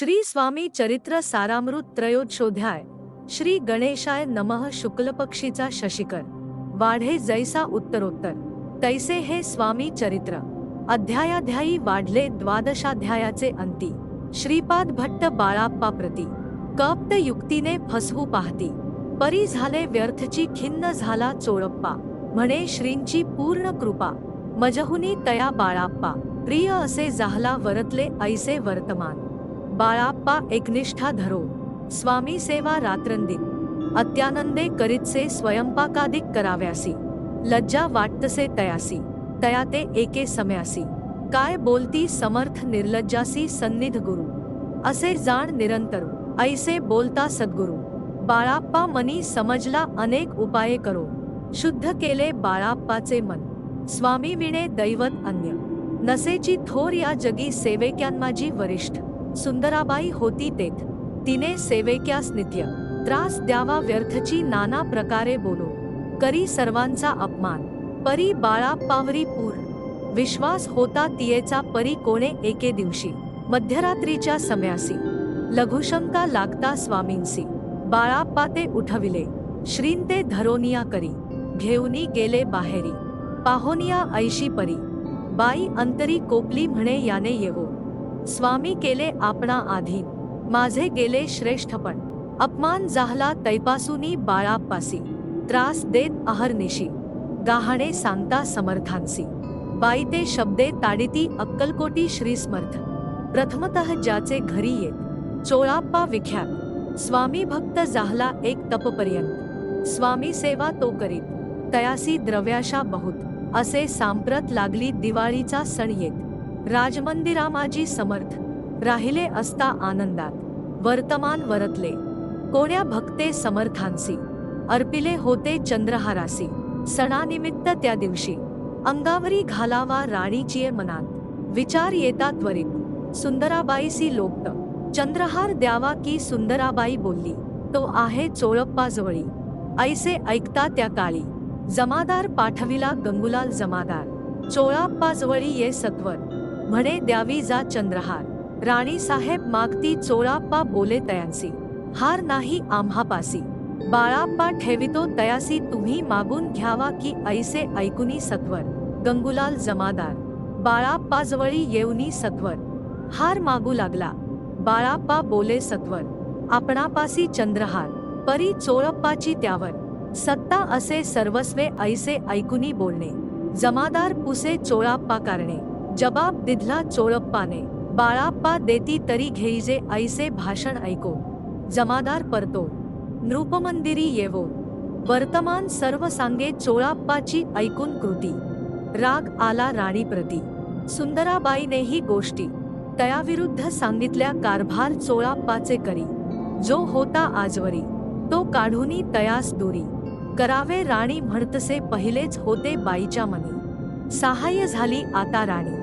श्री स्वामी चरित्र सारामृत त्रयोदशोध्याय श्री गणेशाय नमः शुक्लपक्षीचा शशिकर वाढे जैसा उत्तरोत्तर तैसे हे स्वामी चरित्र अध्यायाध्यायी वाढले द्वादशाध्यायाचे अंती श्रीपाद भट्ट बाळाप्पा प्रती कप्त युक्तीने फसवू पाहती परी झाले व्यर्थची खिन्न झाला चोळप्पा म्हणे श्रींची पूर्ण कृपा मजहुनी तया बाळाप्पा प्रिय असे जाहला वरतले ऐसे वर्तमान. बाळाप्पा एकनिष्ठा धरो. स्वामी सेवा रात्रंदिन. अत्यानंदे करीतसे स्वयंपाकादिक कराव्यासी. लज्जा वाटतसे तयासी. तया ते एके सम्यासी. काय बोलती समर्थ निर्लज्जासी सन्निध गुरु. असे जाण निरंतर. ऐसे बोलता सद्गुरु. बाळाप्पा मनी समजला अनेक उपाये करो. शुद्ध केले बाळाप्पाचे मन. स्वामी विणे दैवत अन्य. नसेची थोर या जगी सेवेक्यांमाजी वरिष्ठ. सुंदराबाई होती तेथ. तिने सेवेक्यास नित्य त्रास द्यावा व्यर्थची नाना प्रकारे बोलो. करी सर्वांचा अपमान. परी बाळाप्पावरी पूर. विश्वास होता तियेचा परी कोणे एके दिवशी. मध्यरात्रीच्या सम्यासी. लघुशंका लागता स्वामींसी. बाळाप्पा ते उठविले. श्रींते धरोनिया करी. घेऊनी गेले बाहेरी. पाहोनिया ऐशी परी. बाई अंतरी कोपली म्हणे याने येवो. स्वामी केले आपणा आधीन माझे गेले श्रेष्ठपण. अपमान जाहला तैपासुनी बाळाप्पासी. त्रास देत अहरनिशी. गाहाणे सांगता समर्थांसी. बाईते शब्दे ताडिती अक्कलकोटी श्रीस्मर्थ. प्रथमतः ज्याचे घरी येत. चोळाप्पा विख्यात. स्वामी भक्त जाहला एक तपपर्यंत. स्वामी सेवा तो करीत. तयासी द्रव्याशा बहुत. असे सांप्रत लागली दिवाळीचा सण येत. राजमंदिरामाजी समर्थ राहिले असता आनंदात वर्तमान वरतले. कोण्या भक्ते समर्थांसी अर्पिले होते चंद्रहारासी सणानिमित्त त्या दिवशी. अंगावरी घालावा राणीचीये मनात विचार येता त्वरित. सुंदराबाईसी लोकत चंद्रहार द्यावा की सुंदराबाई बोलली तो आहे चोळप्पाजवळी ऐसे ऐकता त्या काळी. जमादार पाठविला गंगुलाल जमादार. चोळाप्पाजवळी ये सत्वर. म्हणे द्यावी जा चंद्रहार. राणी साहेब मागती चोळाप्पा बोले तयांसी. हार नाही आम्हापासी. बाळाप्पा ठेवितो तयासी तुम्ही मागून घ्यावा की ऐसे ऐकुनी सत्वर. गंगुलाल जमादार. बाळाप्पाजवळी येऊनी सत्वर. हार मागू लागला. बाळाप्पा बोले सत्वर. आपणापासी चंद्रहार. परी चोळप्पाची त्यावर. सत्ता असे सर्वस्वे ऐसे ऐकुनी बोलणे. जमादार पुसे चोळाप्पा कारणे. जबाब दिधला चोळप्पाने. बाळाप्पा देती तरी घेईजे ऐसे भाषण ऐको. जमादार परतो. नृपमंदिरी येवो. वर्तमान सर्व सांगे चोळाप्पाची ऐकून कृती. राग आला राणीप्रती सुंदराबाईनेही गोष्टी. तयाविरुद्ध सांगितल्या कारभार चोळाप्पाचे करी. जो होता आजवरी तो काढूनी तयास दुरी. करावे राणी म्हणतसे पहिलेच होते बाईच्या मनी. सहाय्य झाली आता राणी.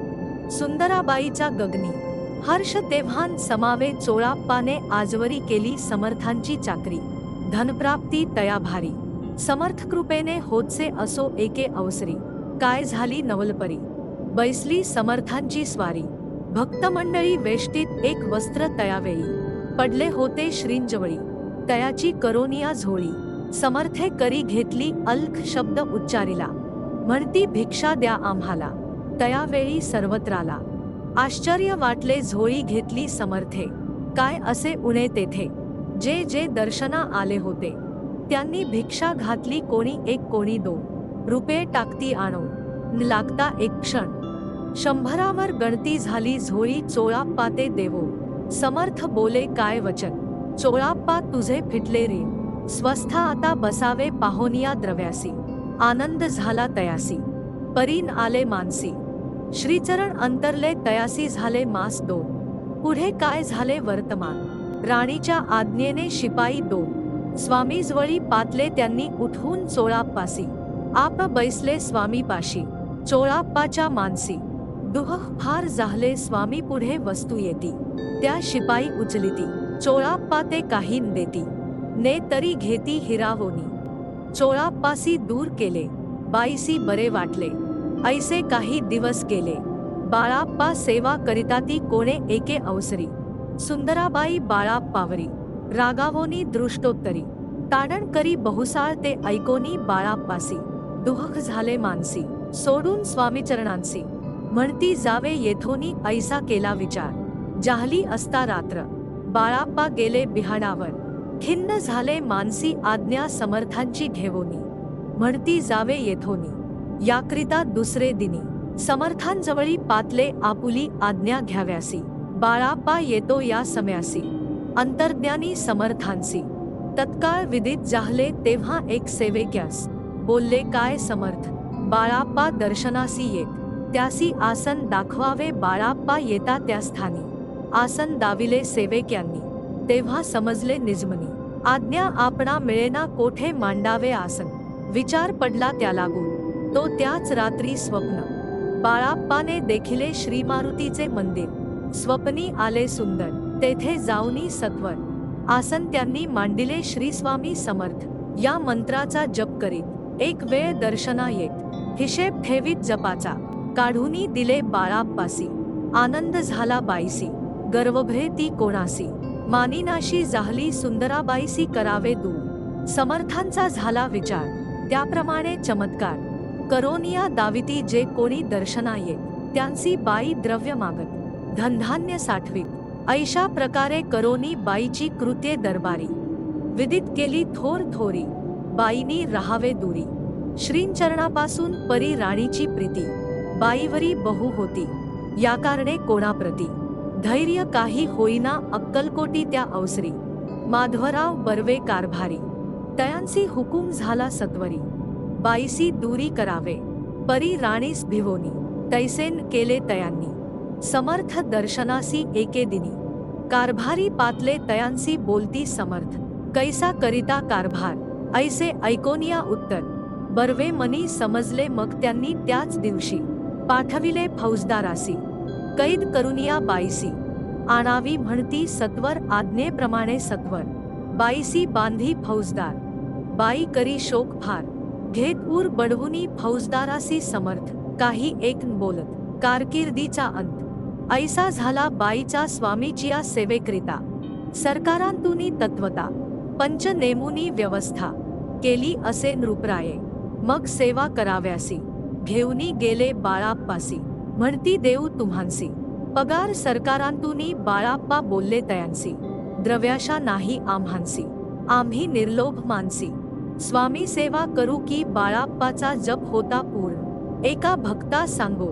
सुंदराबाईच्या गगनी. हर्ष तेव्हान समावे चोळाप्पाने आजवरी केली समर्थांची चाकरी. धनप्राप्ती तया भारी समर्थ कृपेने होतसे असो एके अवसरी. काय झाली नवलपरी? बैसली समर्थांची स्वारी. भक्तमंडळी वेष्टीत एक वस्त्र तयावेळी. पडले होते श्रींजवळी. तयाची करोनिया झोळी. समर्थे करी घेतली अल्ख शब्द उच्चारिला. म्हणती भिक्षा द्या आम्हाला. तयावेळी सर्वत्राला आश्चर्य वाटले झोळी घेतली समर्थे काय असे उणे तेथे जे जे दर्शना आले होते त्यांनी भिक्षा घातली कोणी एक कोणी दोन रुपये टाकती आणो न लागता एक क्षण शंभरावर गणती झाली झोळी चोळाप्पा ते देवो समर्थ बोले काय वचन चोळाप्पा तुझे फिटले रे स्वस्था आता बसावे पाहोनिया द्रव्यासी आनंद झाला तयासी परीन आले मानसी श्रीचरण अंतरले तयासी झाले मास दोन. पुढे काय झाले वर्तमान? राणीच्या आज्ञेने शिपाई दोन. स्वामीजवळी पातले त्यांनी उठून चोळाप्पासी. आप बैसले स्वामीपाशी. चोळाप्पाच्या मानसी. दुह फार झाले स्वामी पुढे वस्तू येती. त्या शिपाई उचलिती. चोळाप्पा ते काही देती. ने तरी घेती हिरावोनी. चोळाप्पासी दूर केले. बाईसी बरे वाटले. ऐसे काही दिवस गेले. बाळाप्पा सेवा करिता ती कोणे एके अवसरी. सुंदराबाई बाळाप्पावरी. रागावोनी दृष्टोत्तरी. ताडण करी बहुसाळ ते ऐकोनी बाळाप्पासी. दुहक झाले मानसी. सोडून स्वामीचरणांसी. म्हणती जावे येथोनी ऐसा केला विचार. जाहली असता रात्र. बाळाप्पा गेले बिहाडावर. खिन्न झाले मानसी आज्ञा समर्थांची घेवोनी. म्हणती जावे येथोनी. याकरिता दुसरे दिनी समर्थांजवळी पातले आपुली आज्ञा घ्याव्यासी. बाळाप्पा येतो या सम्यासी. अंतर्ज्ञानी समर्थांसी. तत्काळ विदित जाहले तेव्हा एक सेवेक्यास. बोलले काय समर्थ? बाळाप्पा दर्शनासी येत. त्यासी आसन दाखवावे बाळाप्पा येता त्या स्थानी. आसन दाविले सेवेक्यांनी. तेव्हा समजले निजमनी. आज्ञा आपणा मिळेना कोठे मांडावे आसन. विचार पडला त्या लागून. तो त्याच रात्री स्वप्न. बाळाप्पाने देखिले श्री मारुतीचे मंदिर. स्वप्नी आले सुंदर. तेथे जाऊनी सत्वर. आसन त्यांनी मांडिले श्री स्वामी समर्थ. या मंत्राचा जप करीत. एक वेळ दर्शना येत हिशेब ठेवीत जपाचा. काढूनी दिले बाळाप्पासी. आनंद झाला बाईसी. गर्वभे ती कोणासी. मानिनाशी जाहली सुंदराबाईसी करावे दूर. समर्थांचा झाला विचार. त्याप्रमाणे चमत्कार. करोनिया दाविती जे कोणी दर्शना येत त्यांची बाई द्रव्य मागत धनधान्य साठवीत. ऐशा प्रकारे करोनी बाईची कृत्ये दरबारी. विदित केली थोर थोरी बाईनी राहावे दुरी. श्रींचरणापासून परी राणीची प्रीती बाईवरी बहु होती. या कारणे कोणाप्रती? धैर्य काही होईना अक्कलकोटी त्या अवसरी. माधवराव बर्वे कारभारी. तयांसी हुकूम झाला सत्वरी. बाईसी दूरी करावे. परी राणीस भिवोनी. तैसेन केले तयांनी. समर्थ दर्शनासी एके दिनी. कारभारी पातले तयांसी बोलती समर्थ. कैसा करिता कारभार? ऐसे ऐकोनिया उत्तर. बर्वे मनी समजले मग त्यांनी त्याच दिवशी. पाठविले फौजदारासी. कैद करुनिया बाईसी. आणावी म्हणती सत्वर आज्ञेप्रमाणे सत्वर. बाईसी बांधी फौजदार. बाई करी शोक फार घेत उर बढवुनी फौजदारासी समर्थ काही एक न बोलत कारकिर्दीचा अंत. ऐसा झाला बाईचा स्वामीचिया सेवेकरिता. सरकारांतुनी तत्वता. पंच नेमुनी व्यवस्था. केली असे नृपराये. मग सेवा कराव्यासी. घेऊनी गेले बाळाप्पासी. म्हणती देऊ तुम्हांसी. पगार सरकारांतुनी बाळाप्पा बोलले तयांसी. द्रव्याशा नाही आम्हांसी. आम्ही निर्लोभ मानसी स्वामी सेवा करू की बाळाप्पाचा जप होता पूर्ण. एका भक्ता सांगो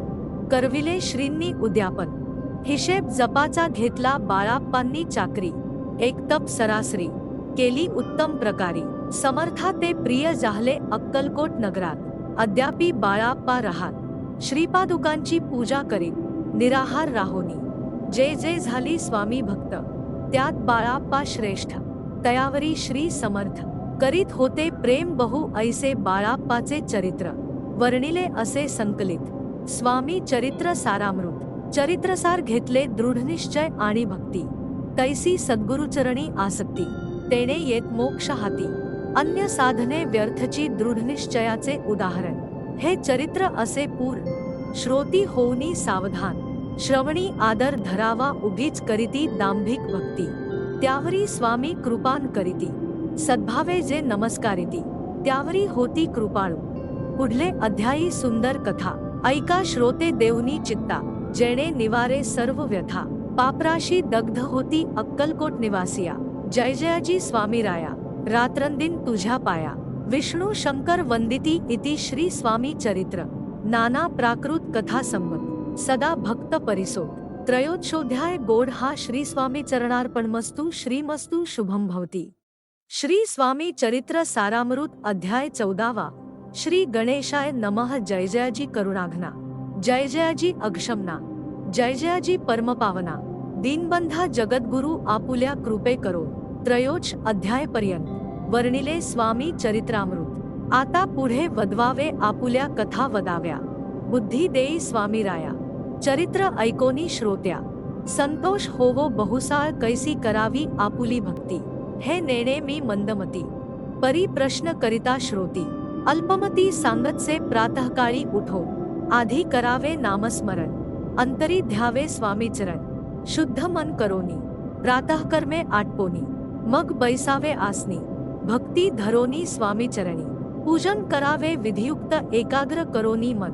करविले श्रींनी उद्यापन. हिशेब जपाचा घेतला बाळाप्पांनी चाकरी. एक तप सरासरी. केली उत्तम प्रकारी. समर्था ते प्रिय जाहले अक्कलकोट नगरात. अद्यापी बाळाप्पा राहात. श्रीपादुकांची पूजा करीत निराहार राहोनी. जे जे झाली स्वामी भक्त. त्यात बाळाप्पा श्रेष्ठ. तयावरी श्री समर्थ. करीत होते प्रेम बहु ऐसे बाळाप्पाचे चरित्र. वर्णिले असे संकलित. स्वामी चरित्र सारामृत. चरित्रसार घेतले दृढनिश्चय आणि भक्ती. तैसी सद्गुरुचरणी आसक्ती. तेने येत मोक्ष हाती. अन्य साधने व्यर्थची दृढनिश्चयाचे उदाहरण. हे चरित्र असे पूर. श्रोती होऊनी सावधान. श्रवणी आदर धरावा उभीच करीती दांभिक भक्ती. त्यावरी स्वामी कृपान करीती. सद्भावे जे नमस्कारिती, त्यावरी होती कृपाळू. पुढले अध्यायी सुंदर कथा, ऐका श्रोते देवनी चित्ता, जेणे निवारे सर्व व्यथा. पापराशी दग्ध होती अक्कलकोट निवासिया. जय जयाजी स्वामी राया रात्रंदिन तुझ्या पाया. विष्णू शंकर वंदिती इति श्री स्वामी चरित्र. नाना प्राकृत कथा संमत सदा भक्त परिसो त्रयोदशोध्याय गोड हा श्री स्वामी चरणार्पण चरणार्पणमस्तु, श्रीमस्तु शुभम भवती. श्री स्वामी चरित्र सारामृत अध्याय चौदावा. श्री गणेशाय नमः. जय जयाजी करुणाघना. जय जयाजी अक्षमना. जय जयाजी परमपावना. दीनबंधा जगद्गुरु आपुल्या कृपे करो. त्रयोच अध्यायपर्यंत वर्णिले स्वामी चरित्रामृत. आता पुढे वदवावे आपुल्या कथा वदाव्या. बुद्धी देई स्वामी राया. चरित्र ऐकोनी श्रोत्या. संतोष होवो बहुसाळ कैसी करावी आपुली भक्ती. हे नेणे, मी मंदमती. परी प्रश्न करिता श्रोती. अल्पमती सांगतसे प्रातःकाळी उठो. आधी करावे नामस्मरण. अंतरी ध्यावे स्वामीचरण. शुद्ध मन करोनी. प्रातःकर्मे आटपोनी. मग बैसावे आसनी. भक्ती धरोनी स्वामी चरणी पूजन करावे विधियुक्त एकाग्र करोनी मन.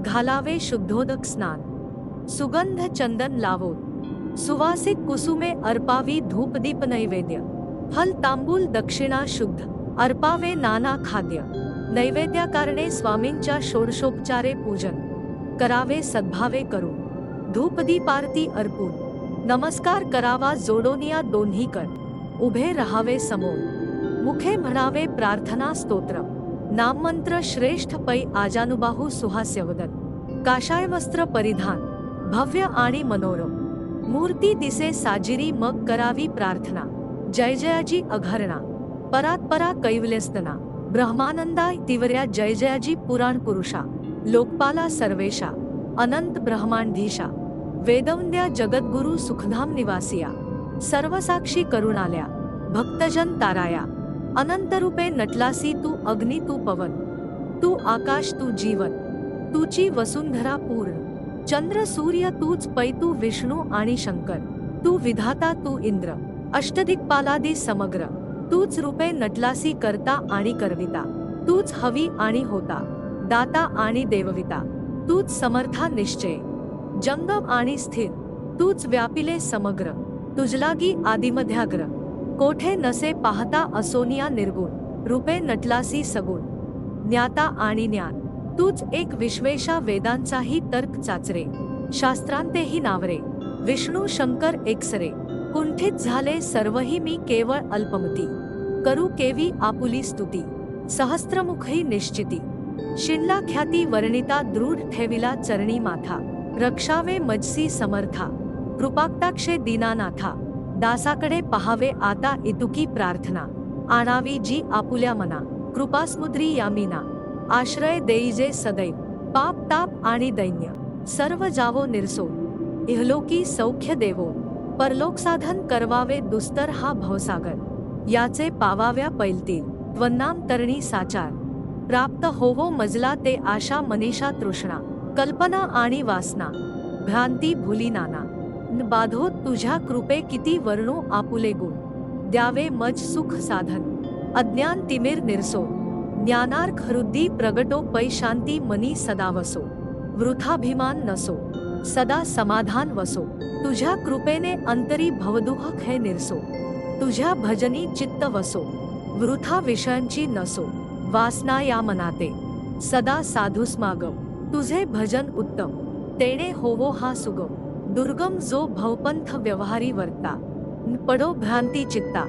घालावे शुद्धोदक स्नान. सुगंध चंदन लावो सुवासिक कुसुमे अर्पावी धूपदीप नैवेद्य. हल तांबूल दक्षिणा शुद्ध अर्पावे नाना खाद्य नैवेद्याकारणे स्वामींच्या षोडशोपचारे पूजन करावे सद्भावे करून धूपदीपारती अर्पून नमस्कार करावा जोडोनिया दोन्ही कर उभे रहावे समोर मुखे म्हणावे प्रार्थना स्तोत्र नाममंत्र श्रेष्ठ पै आजानुबाहू सुहास्यवदन काशाय वस्त्र परिधान भव्य आणि मनोरम मूर्ती दिसे साजिरी मग करावी प्रार्थना. जय जयाजी अघरणा परात्परा कैवल्यस्तना ब्रह्मानंदा तिवर्या जय जयाजी पुराण पुरुषा लोकपाला सर्वेशा अनंत ब्रह्मांधीशा वेदवंद्या जगद्गुरु सुखधाम निवासिया सर्वसाक्षी करुणाल्या भक्तजन ताराया अनंतरूपे नटलासी तू अग्नी तू पवन तू आकाश तू जीवन तुची वसुंधरा पूर्ण चंद्र सूर्य तूच पै तू विष्णू आणि शंकर तू विधाता तू इंद्र. अष्टदिक्पालादी समग्र. तूच रूपे नटलासी करता आणि करविता. तूच हवी आणि होता. दाता आणि देवविता. तूच समर्था निश्चय. जंगम आणि स्थिर. तूच व्यापिले समग्र. तुजलागी आदिमध्याग्र. कोठे नसे पाहता असोनिया निर्गुण. रूपे नटलासी सगुण. ज्ञाता आणि ज्ञान. तूच एक विश्वेशा वेदांचाही तर्क चाचरे. शास्त्रांतेही नावरे. विष्णू शंकर एकसरे. कुंठित झाले सर्वही मी केवळ अल्पमती. करू केवी आपुली स्तुती. सहस्त्रमुखही निश्चिती. शिनला ख्याती वर्णिता दृढ ठेविला चरणी माथा. रक्षावे मजसी समर्था. कृपाक्ताक्षे दीनानाथा. दासाकडे पहावे आता इतुकी प्रार्थना. आणावी जी आपुल्या मना. कृपास्मुद्री यामिना. आश्रय देईजे सदैव. पाप ताप आणि दैन्य. सर्व जावो निर्सो. इहलोकी सौख्य देवो. परलोकसाधन करवावे दुस्तर हा भवसागर. याचे पावाव्या पैलतील. त्वन्नाम तरणी साचार. प्राप्त होवो मजला ते आशा मनीषा तृष्णा. कल्पना आणि वासना. भ्रांती भुली नाना. न बाधो तुझ्या कृपे किती वर्णो आपुले गुण. द्यावे मज सुख साधन. अज्ञान तिमिर निरसो. ज्ञानार्क हृद्धी प्रगटो पै शांती मनी सदावसो. वृथाभिमान नसो. सदा समाधान वसो. तुझ्या कृपेने अंतरी भवदुहक हे निर्सो. तुझ्या भजनी चित्त वसो. वृथा विषयांची नसो. वासना या मनाते. सदा साधुस्मागम तुझे भजन उत्तम. तेणे होवो हा सुगम. दुर्गम जो भवपंथ व्यवहारी वर्ता. पडो भ्रांती चित्ता.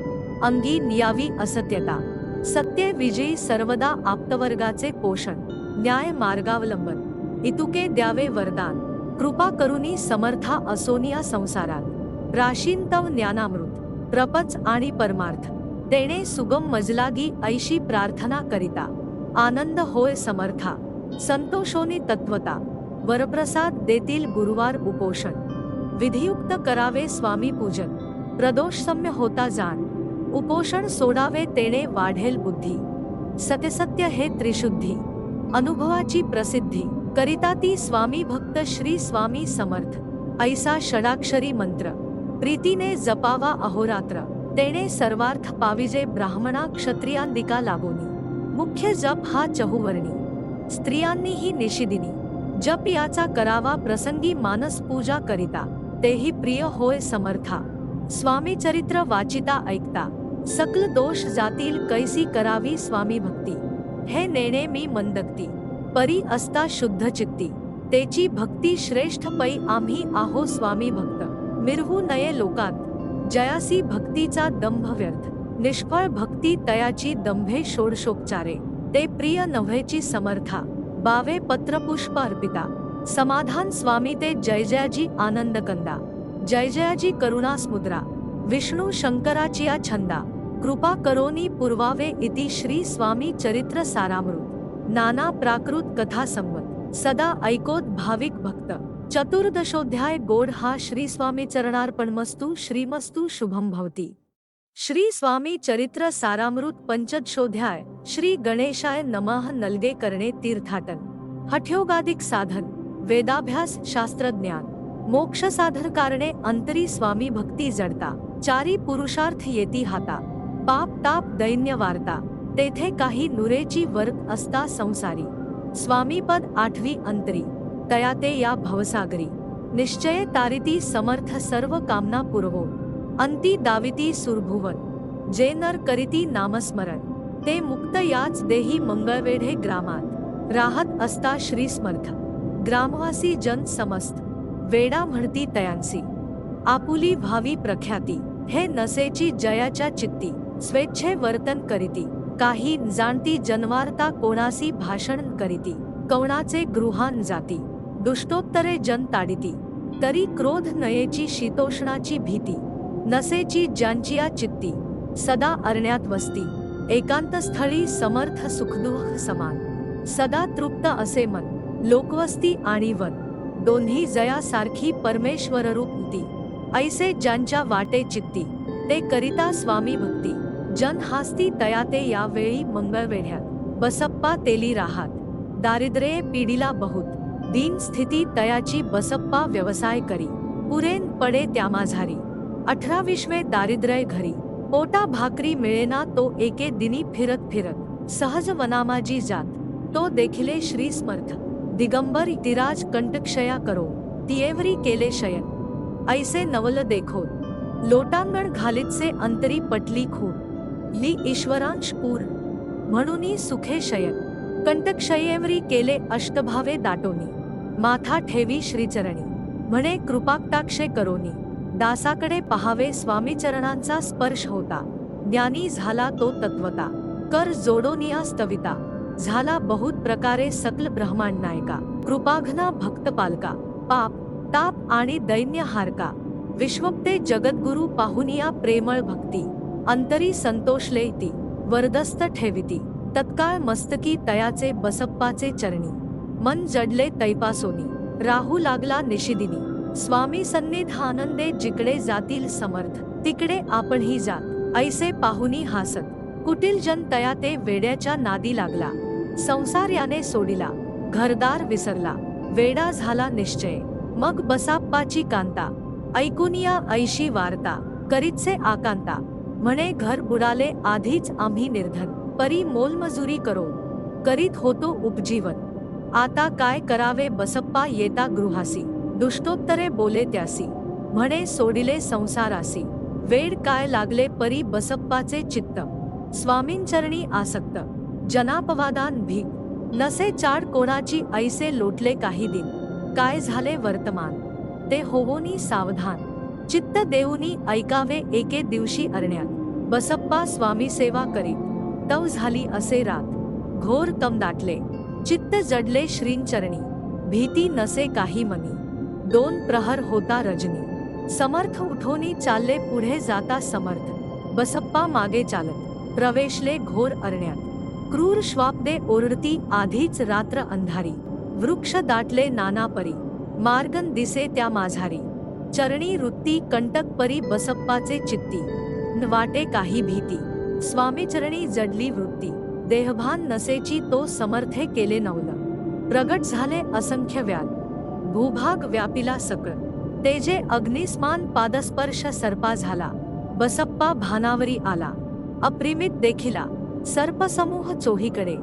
अंगी नियावी असत्यता. सत्य विजयी सर्वदा आप्तवर्गाचे पोषण. न्याय मार्गावलंबन. इतुके द्यावे वरदान. कृपा करुनी समर्था असोनिया संसारात. राशीन तव ज्ञानामृत प्रपच आणि परमार्थ. तेणे सुगम मजलागी ऐशी प्रार्थना करिता. आनंद होय समर्था. संतोषोनी तत्वता वरप्रसाद देतील गुरुवार उपोषण. विधियुक्त करावे स्वामी पूजन. प्रदोषसम्य होता जाण. उपोषण सोडावे तेणे वाढेल बुद्धी. सत्यसत्य हे त्रिशुद्धी. अनुभवाची प्रसिद्धी. करिता ती स्वामी भक्त श्री स्वामी समर्थ ऐसा षडाक्षरी मंत्र. प्रीतीने जपावा अहोरात्र तेणे सर्वार्थ पाविजे ब्राह्मणा क्षत्रियांदिका लागोनी मुख्य जप हा चहुवर्णी. स्त्रियांनीही निशिदिनी जप याचा करावा प्रसंगी मानस पूजा करिता तेही प्रिय होय समर्था. स्वामी चरित्र वाचिता ऐकता सकल दोष जातील कैसी करावी स्वामी भक्ती. हे नेणे मी मंदगती परी असता शुद्ध चित्ती. तेची भक्ती श्रेष्ठ पै आम्ही आहो स्वामी भक्त. मिरवू नये लोकात. जयासी भक्तीचा दंभ व्यर्थ. निष्फळ भक्ती तयाची दंभे षोडशोपचारे ते प्रिय नव्हेची समर्था. बावे पत्रपुष्प अर्पिता. समाधान स्वामी ते जय जयाजी आनंद कंदा जय जयाजी करुणा स्मुद्रा. विष्णू शंकराची या छंदा. कृपा करोनी पुरवावे इति श्री स्वामी चरित्र सारामृत. नाना प्राकृत कथा संवत। सदा ऐकोत भाविक भक्त। चतुर्दशोध्याय गोड हा श्री स्वामी चरणार्पणमस्तु, श्रीमस्तु शुभम भवती। श्री स्वामी चरित्र सारामृत पंचदशोध्याय, श्री गणेशाय नमः नलगे करणे तीर्थाटन। हठयोगादिक साधन, वेदाभ्यास शास्त्रज्ञान। मोक्ष साधन कारणे अंतरी स्वामी भक्ती जडता। चारी पुरुषार्थ येती हाता। पाप ताप दैन्य वार्ता। तेथे काही नुरेची वर्ग असता संसारी. स्वामीपद आठवी अंतरी. तयाते या भवसागरी. निश्चय तारिती समर्थ सर्व कामना पुरवो. अंती दाविती सुरभुवन. जे नर करीती नामस्मरण. ते मुक्त याच देही मंगळवेढे ग्रामात. राहत असता श्री समर्थ. ग्रामवासी जन समस्त. वेडा म्हणती तयांसी. आपुली भावी प्रख्याती. हे नसेची जयाच्या चित्ती. स्वेच्छे वर्तन करीती. काही जाणती जनवार्ता कोणासी भाषण करीती कवणाचे गृहान जाती दुष्टोत्तरे जन ताडिती तरी क्रोध नयेची शीतोष्णाची भीती नसेची ज्यांचिया चित्ती सदा अरण्यात वसती एकांतस्थळी समर्थ सुखदुःख समान सदा तृप्त असे मन लोकवस्ती आणि वन दोन्ही जयासारखी परमेश्वररूप ऐसे ज्यांच्या वाटे चित्ती ते करिता स्वामी भक्ती. जन हास्ती तया ते यावेळी मंगळवेढ्यात. बसप्पा तेली राहात. दारिद्र्ये पिढीला बहुत. दीन स्थिती तयाची बसप्पा व्यवसाय करी. पुरेन पडे त्यामाझारी अठरा अठराविश्वे दारिद्र्य घरी. पोटा भाकरी मिळेना तो एके दिनी फिरत फिरत. सहज वनामाजी जात. तो देखिले श्री स्मर्थ. दिगंबर तिराज कंटक्षया करो. तिएवरी केले शयन. ऐसे नवल देखो. लोटांगण घालितसे अंतरी पटली खूण ली ईश्वरांश पूर. म्हणूनी सुखे शयन कंटक्षयेवरी केले अष्टभावे दाटोनी. माथा ठेवी श्रीचरणी. म्हणे कृपाक्ताक्षे करोनी. दासाकडे पहावे स्वामीचरणांचा स्पर्श होता. ज्ञानी झाला तो तत्वता. कर जोडोनिया स्तविता झाला बहुत प्रकारे सकल ब्रह्मांड नायका कृपाघना भक्त पालका पाप ताप आणि दैन्य हारका विश्वप्ते जगद्गुरु पाहुनिया प्रेमळ भक्ती. अंतरी संतोषले ती वरदस्त ठेविती तत्काळ मस्तकी तयाचे बसप्पाचे चरणी. मन जडले तैपासोनी राहू लागला निशिदिनी. स्वामी सन्निधानंदे जिकडे जातील समर्थ तिकडे आपणही जात ऐसे पाहुनी हासत. कुटील जन तया ते वेड्याच्या नादी लागला. संसार याने सोडिला घरदार विसरला वेडा झाला निश्चय. मग बसाप्पाची कांता ऐकुनिया ऐशी वार्ता करीतसे आकांता. म्हणे घर बुडाले आधीच आम्ही निर्धन परी मोलमजुरी करो करीत होतो उपजीवन आता काय करावे बसप्पा येता गृहासी दुष्टोत्तरे बोले त्यासी म्हणे सोडिले संसारासी वेड काय लागले परी बसप्पाचे चित्त स्वामींचरणी आसक्त जनापवादान भीक नसे चाड कोणाची ऐसे लोटले काही दिन काय झाले वर्तमान ते होवोनी सावधान चित्त देऊनी ऐकावे एके दिवशी अरण्यात. बसप्पा स्वामी सेवा करीत. तव झाली असे रात. घोर तम दाटले. चित्त जडले श्रींचरणी. भीती नसे काही मनी. दोन प्रहर होता रजनी. समर्थ उठोनी चालले पुढे जाता समर्थ. बसप्पा मागे चालत. प्रवेशले घोर अरण्यात. क्रूर श्वापदे ओरडती आधीच रात्र अंधारी. वृक्ष दाटले नाना परी. मार्गन दिसे त्या माझारी. चरणी वृत्ती कंटक परी बसप्पाचे चित्ती. न वाटे काही भीती. स्वामी चरणी जडली वृत्ती. देहभान नसेची तो समर्थे केले नवल. प्रगट झाले असंख्य व्याल. भूभाग व्यापिला सकळ. तेजे अग्निस्मान पादस्पर्श सर्पा झाला. बसप्पा भानावरी आला. अप्रिमित देखिला. सर्पसमूह चोहीकडे.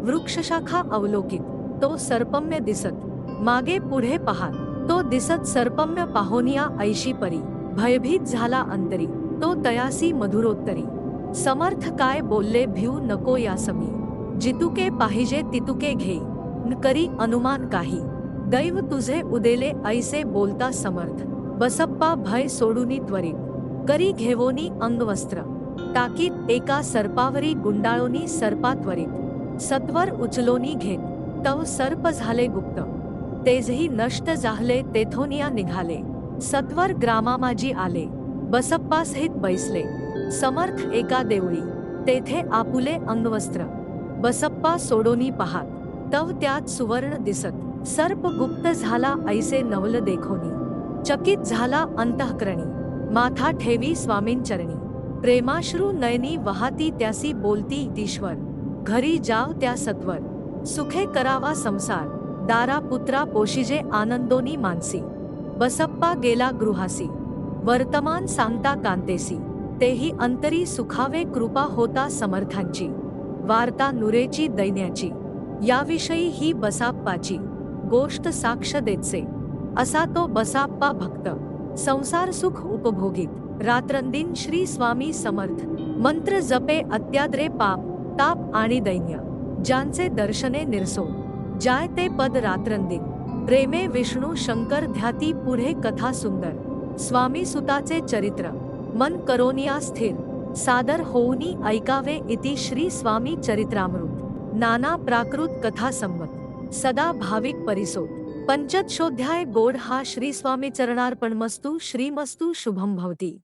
वृक्षशाखा अवलोकित. तो सर्पम्य दिसत. मागे पुढे पाहात. तो दिसत सर्पम्य पाहोनिया ऐशी परी. भयभीत झाला अंतरी. तो तयासी मधुरोत्तरी. समर्थ काय बोलले भिऊ नको यासमी जितुके पाहिजे तितुके घे. न करी अनुमान काही. दैव तुझे उदेले ऐसे बोलता समर्थ. बसप्पा भय सोडूनी त्वरित. करी घेवोनी अंगवस्त्र. टाकीत एका सर्पावरी गुंडाळोनी सर्पा त्वरित. सत्वर उचलोनी घेत. तव सर्प झाले गुप्त. तेजही नष्ट जाहले तेथोनिया निघाले. सत्वर ग्रामामाजी आले. बसप्पा सहित बैसले. समर्थ एका देवळी. तेथे आपुले अंगवस्त्र. बसप्पा सोडोनी पाहात. तव त्यात सुवर्ण दिसत. सर्प गुप्त झाला ऐसे नवल देखोनी. चकित झाला अंतःकरणी. माथा ठेवी स्वामींचरणी. प्रेमाश्रू नयनी वहाती त्यासी बोलती ईश्वर घरी जाव त्या सत्वर. सुखे करावा संसार. दारा पुत्रा पोशिजे आनंदोनी मानसी. बसप्पा गेला गृहासी. वर्तमान सांगता कांतेसी. तेही अंतरी सुखावे कृपा होता समर्थांची. वार्ता नुरेची दैन्याची. याविषयी ही बसाप्पाची. गोष्ट साक्ष देतसे. असा तो बसाप्पा भक्त. संसार सुख उपभोगीत. रात्रंदिन श्री स्वामी समर्थ. मंत्र जपे अत्याद्रे पाप ताप आणि दैन्य. ज्यांचे दर्शने निर्सो. जाय ते पद रात्रंदिन. प्रेमे विष्णू शंकर ध्याती पुढे कथा सुंदर स्वामी सुताचे चरित्र. मन करोनिया स्थिर. सादर होऊनी ऐकावे इति श्री स्वामी चरित्रामृत. नाना प्राकृत कथा संमत सदा भाविक परिसोत. पंचदशोध्याय गोड हा श्री स्वामी चरणार्पणमस्तु श्रीमस्तु शुभम भवती.